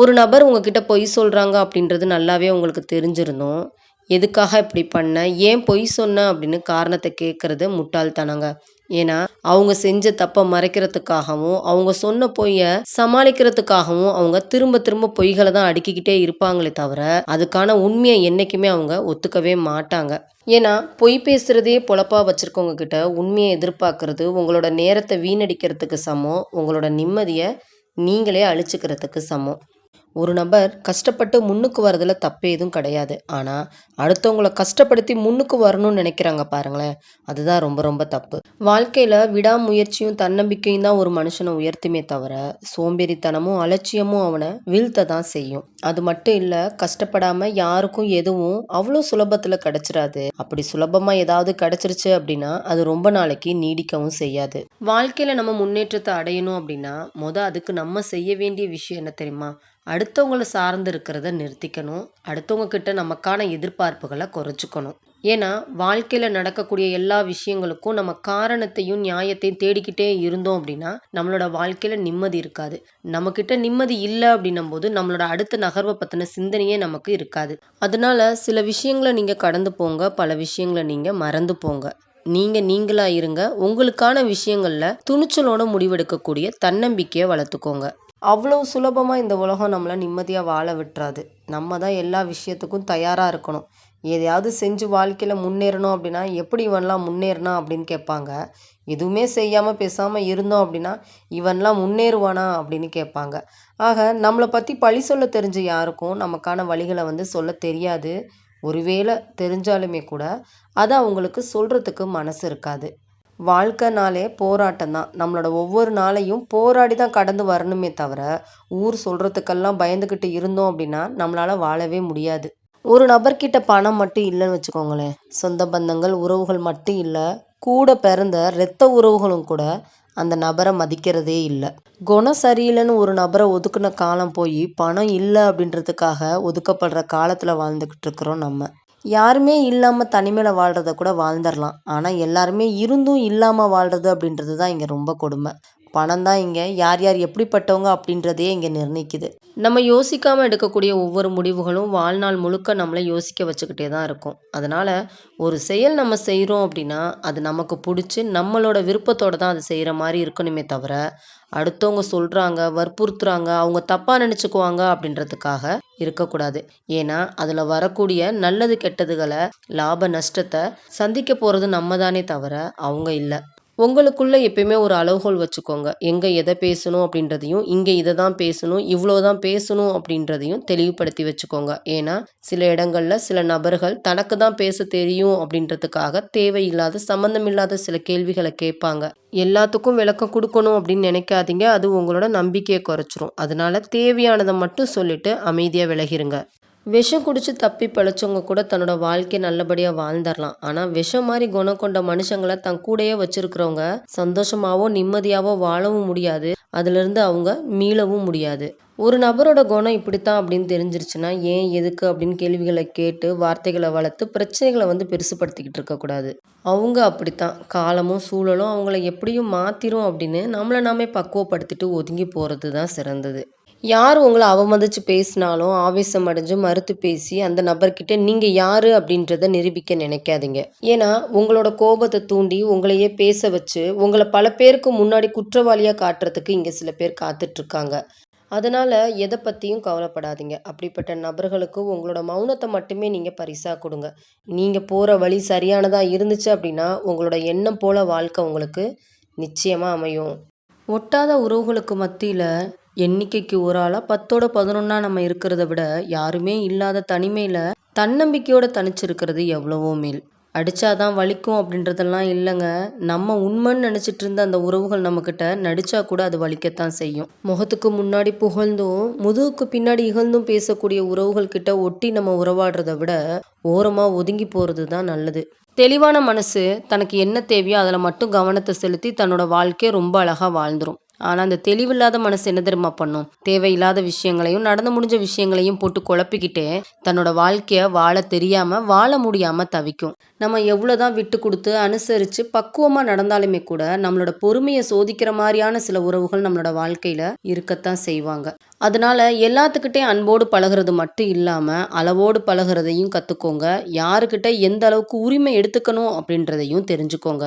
ஒரு நபர் உங்ககிட்ட பொய் சொல்கிறாங்க அப்படின்றது நல்லாவே உங்களுக்கு தெரிஞ்சிருந்தோம். எதுக்காக இப்படி பண்ண? ஏன் பொய் சொன்ன? அப்படின்னு காரணத்தை கேட்குறது முட்டாள்தனங்க. ஏன்னா அவங்க செஞ்ச தப்பை மறைக்கிறதுக்காகவும் அவங்க சொன்ன பொய்யை சமாளிக்கிறதுக்காகவும் அவங்க திரும்ப திரும்ப பொய்களை தான் அடுக்கிக்கிட்டே இருப்பாங்களே தவிர அதுக்கான உண்மையை என்றைக்குமே அவங்க ஒத்துக்கவே மாட்டாங்க. ஏன்னா பொய் பேசுகிறதே பொழப்பா வச்சுருக்கவங்க கிட்ட உண்மையை எதிர்பார்க்கறது உங்களோட நேரத்தை வீணடிக்கிறதுக்கு சமம் உங்களோட நிம்மதியை நீங்களே அழிச்சுக்கிறதுக்கு சமம். ஒரு நபர் கஷ்டப்பட்டு முன்னுக்கு வரதில் தப்பே எதுவும் கிடையாது. ஆனால் அடுத்தவங்கள கஷ்டப்படுத்தி முன்னுக்கு வரணும்னு நினைக்கிறாங்க பாருங்களேன். அதுதான் ரொம்ப ரொம்ப தப்பு. வாழ்க்கையில் விடாமுயற்சியும் தன்னம்பிக்கையும் தான் ஒரு மனுஷனை உயர்த்துமே தவிர சோம்பேறித்தனமும் அலட்சியமும் அவனை வீழ்த்த தான் செய்யும். அது மட்டும் இல்லை கஷ்டப்படாமல் யாருக்கும் எதுவும் அவ்வளோ சுலபத்தில் கிடைச்சிடாது அப்படி சுலபமாக ஏதாவது கிடச்சிருச்சு அப்படின்னா அது ரொம்ப நாளைக்கு நீடிக்கவும் செய்யாது. வாழ்க்கையில் நம்ம முன்னேற்றத்தை அடையணும் அப்படின்னா மொதல் அதுக்கு நம்ம செய்ய வேண்டிய விஷயம் என்ன தெரியுமா? அடுத்தவங்கள சார்ந்து இருக்கிறத நிறுத்திக்கணும். அடுத்தவங்க கிட்ட நமக்கான எதிர்பார்ப்புகளை குறைச்சிக்கணும். ஏன்னா வாழ்க்கையில் நடக்கக்கூடிய எல்லா விஷயங்களுக்கும் நம்ம காரணத்தையும் நியாயத்தையும் தேடிக்கிட்டே இருந்தோம் அப்படின்னா நம்மளோட வாழ்க்கையில் நிம்மதி இருக்காது. நம்மக்கிட்ட நிம்மதி இல்லை அப்படின்னும் போது நம்மளோட அடுத்த நகர்வை பற்றின சிந்தனையே நமக்கு இருக்காது. அதனால சில விஷயங்களை நீங்கள் கடந்து போங்க பல விஷயங்களை நீங்கள் மறந்து போங்க. நீங்கள் நீங்களாக இருங்க. உங்களுக்கான விஷயங்களில் துணிச்சலோட முடிவெடுக்கக்கூடிய தன்னம்பிக்கையை வளர்த்துக்கோங்க. அவ்வளோ சுலபமாக இந்த உலகம் நம்மளை நிம்மதியாக வாழ விட்டுறாது. நம்ம தான் எல்லா விஷயத்துக்கும் தயாராக இருக்கணும். எதையாவது செஞ்சு வாழ்க்கையில் முன்னேறணும் அப்படின்னா எப்படி இவன்லாம் முன்னேறினா அப்படின்னு கேட்பாங்க. எதுவுமே செய்யாமல் பேசாமல் இருந்தோம் அப்படின்னா இவன்லாம் முன்னேறுவானா அப்படின்னு கேட்பாங்க. ஆக நம்மளை பற்றி பழி சொல்ல தெரிஞ்ச யாருக்கும் நமக்கான வழிகளை வந்து சொல்ல தெரியாது. ஒருவேளை தெரிஞ்சாலுமே கூட அதை அவங்களுக்கு சொல்கிறதுக்கு மனசு இருக்காது. வாழ்க்கைனாலே போராட்டம் தான் நம்மளோட ஒவ்வொரு நாளையும் போராடி தான் கடந்து வரணுமே தவிர ஊர் சொல்கிறதுக்கெல்லாம் பயந்துக்கிட்டு இருந்தோம் அப்படின்னா நம்மளால் வாழவே முடியாது. ஒரு நபர்கிட்ட பணம் மட்டும் இல்லைன்னு வச்சுக்கோங்களேன். சொந்த பந்தங்கள் உறவுகள் மட்டும் இல்லை. கூட பிறந்த இரத்த உறவுகளும் கூட அந்த நபரை மதிக்கிறதே இல்லை. குணம் சரியில்லைன்னு ஒரு நபரை ஒதுக்குன காலம் போய் பணம் இல்லை அப்படின்றதுக்காக ஒதுக்கப்படுற காலத்தில் வாழ்ந்துக்கிட்டு இருக்கிறோம் நம்ம. யாருமே இல்லாமல் தனிமையில் வாழ்கிறத கூட வாழ்ந்துடலாம் ஆனால் எல்லாருமே இருந்தும் இல்லாமல் வாழ்கிறது அப்படின்றது தான் இங்கே ரொம்ப கொடுமை. பணம் தான் இங்கே. யார் யார் எப்படிப்பட்டவங்க அப்படின்றதே இங்கே நிர்ணயிக்குது. நம்ம யோசிக்காமல் எடுக்கக்கூடிய ஒவ்வொரு முடிவுகளும் வாழ்நாள் முழுக்க நம்மளை யோசிக்க வச்சுக்கிட்டே தான் இருக்கும். அதனால் ஒரு செயல் நம்ம செய்கிறோம் அப்படின்னா அது நமக்கு பிடிச்சி நம்மளோட விருப்பத்தோடு தான் அது செய்கிற மாதிரி இருக்கணுமே தவிர அடுத்தவங்க சொல்கிறாங்க வற்புறுத்துறாங்க அவங்க தப்பாக நினச்சிக்குவாங்க அப்படின்றதுக்காக இருக்கக்கூடாது. ஏன்னா அதில் வரக்கூடிய நல்லது கெட்டதுகளை லாப நஷ்டத்தை சந்திக்க போகிறது நம்ம தானே தவிர அவங்க இல்லை. உங்களுக்குள்ளே எப்பயுமே ஒரு அளவுகோல் வச்சுக்கோங்க. எங்கே எதை பேசணும் அப்படின்றதையும் இங்கே இதை தான் பேசணும் இவ்வளோ தான் பேசணும் அப்படின்றதையும் தெளிவுபடுத்தி வச்சுக்கோங்க. ஏன்னா சில இடங்களில் சில நபர்கள் தனக்கு தான் பேச தெரியும் அப்படின்றதுக்காக தேவையில்லாத சம்மந்தமில்லாத சில கேள்விகளை கேட்பாங்க. எல்லாத்துக்கும் விளக்கம் கொடுக்கணும் அப்படின்னு நினைக்காதீங்க. அது உங்களோட நம்பிக்கையை குறைச்சிரும். அதனால தேவையானதை மட்டும் சொல்லிட்டு அமைதியாக விலகிருங்க. விஷம் குடிச்சு தப்பி பிழைச்சவங்க கூட தன்னோட வாழ்க்கையை நல்லபடியாக வாழ்ந்துடலாம். ஆனால் விஷம் மாதிரி குணம் கொண்ட மனுஷங்களை தன் கூடயே வச்சிருக்கிறவங்க சந்தோஷமாவோ நிம்மதியாவோ வாழவும் முடியாது. அதுலேருந்து அவங்க மீளவும் முடியாது. ஒரு நபரோட குணம் இப்படித்தான் அப்படின்னு தெரிஞ்சிருச்சுன்னா ஏன் எதுக்கு அப்படின்னு கேள்விகளை கேட்டு வார்த்தைகளை வளர்த்து பிரச்சனைகளை வந்து பெருசுப்படுத்திக்கிட்டு இருக்கக்கூடாது அவங்க அப்படித்தான். காலமும் சூழலும் அவங்கள எப்படியும் மாத்திரும் அப்படின்னு நம்மளை நாமே பக்குவப்படுத்திட்டு ஒதுங்கி போகிறது தான் சிறந்தது. யார் உங்களை அவமதித்து பேசினாலும் ஆவேசம் அடைஞ்சு மறுத்து பேசி அந்த நபர்கிட்ட நீங்கள் யார் அப்படின்றத நிரூபிக்க நினைக்காதீங்க. ஏன்னா உங்களோட கோபத்தை தூண்டி உங்களையே பேச வச்சு உங்களை பல பேருக்கு முன்னாடி குற்றவாளியாக காட்டுறதுக்கு இங்கே சில பேர் காத்துட்ருக்காங்க. அதனால் எதை பற்றியும் கவலைப்படாதீங்க. அப்படிப்பட்ட நபர்களுக்கு உங்களோட மௌனத்தை மட்டுமே நீங்கள் பரிசாக கொடுங்க. நீங்கள் போகிற வழி சரியானதாக இருந்துச்சு அப்படின்னா உங்களோட எண்ணம் போல வாழ்க்கை உங்களுக்கு நிச்சயமாக அமையும். ஒட்டாத உறவுகளுக்கு மத்தியில் எண்ணிக்கைக்கு ஒரு ஆளாக பத்தோட பதினொன்னா நம்ம இருக்கிறத விட யாருமே இல்லாத தனிமையில் தன்னம்பிக்கையோட தனிச்சிருக்கிறது எவ்வளவோ மேல். அடித்தாதான் வலிக்கும் அப்படின்றதெல்லாம் இல்லைங்க. நம்ம உண்மைன்னு நினச்சிட்டு இருந்த அந்த உறவுகள் நம்மக்கிட்ட நடித்தா கூட அது வலிக்கத்தான் செய்யும். முகத்துக்கு முன்னாடி புகழ்ந்தும் முதுகுக்கு பின்னாடி இகழ்ந்தும் பேசக்கூடிய உறவுகள் கிட்ட ஒட்டி நம்ம உறவாடுறத விட ஓரமாக ஒதுங்கி போகிறது தான் நல்லது. தெளிவான மனசு தனக்கு என்ன தேவையோ அதில் மட்டும் கவனத்தை செலுத்தி தன்னோட வாழ்க்கையை ரொம்ப அழகாக வாழ்ந்துடும் ஆனால் அந்த தெளிவில்லாத மனசு என்ன தெரியுமா பண்ணும்? தேவையில்லாத விஷயங்களையும் நடந்து முடிஞ்ச விஷயங்களையும் போட்டு குழப்பிக்கிட்டே தன்னோட வாழ்க்கையை வாழ தெரியாமல் வாழ முடியாமல் தவிக்கும். நம்ம எவ்வளோதான் விட்டு கொடுத்து அனுசரித்து பக்குவமாக நடந்தாலுமே கூட நம்மளோட பொறுமையை சோதிக்கிற மாதிரியான சில உறவுகள் நம்மளோட வாழ்க்கையில் இருக்கத்தான் செய்வாங்க. அதனால எல்லாத்துக்கிட்டே அன்போடு பழகுறது மட்டும் இல்லாமல் அளவோடு பழகுறதையும் கற்றுக்கோங்க யாருக்கிட்ட எந்த அளவுக்கு உரிமை எடுத்துக்கணும் அப்படின்றதையும் தெரிஞ்சுக்கோங்க.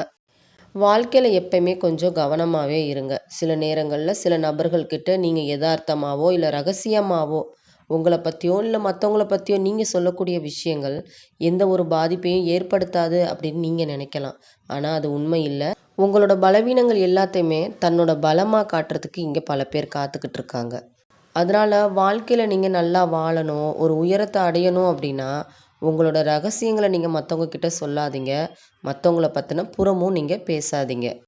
வாழ்க்கையில் எப்பயுமே கொஞ்சம் கவனமாகவே இருங்க. சில நேரங்களில் சில நபர்கள்கிட்ட நீங்கள் யதார்த்தமாவோ இல்லை ரகசியமாவோ உங்களை பற்றியோ இல்லை மற்றவங்கள பற்றியோ நீங்கள் சொல்லக்கூடிய விஷயங்கள் எந்த ஒரு பாதிப்பையும் ஏற்படுத்தாது அப்படின்னு நீங்கள் நினைக்கலாம். ஆனால் அது உண்மை இல்லை. உங்களோட பலவீனங்கள் எல்லாத்தையுமே தன்னோட பலமாக காட்டுறதுக்கு இங்கே பல பேர் காத்துக்கிட்டு இருக்காங்க. அதனால் வாழ்க்கையில் நீங்கள் நல்லா வாழணும் ஒரு உயரத்தை அடையணும் அப்படின்னா உங்களோட ரகசியங்களை நீங்கள் மற்றவங்க கிட்ட சொல்லாதீங்க. மற்றவங்கள பற்றின புறமும் நீங்கள் பேசாதீங்க.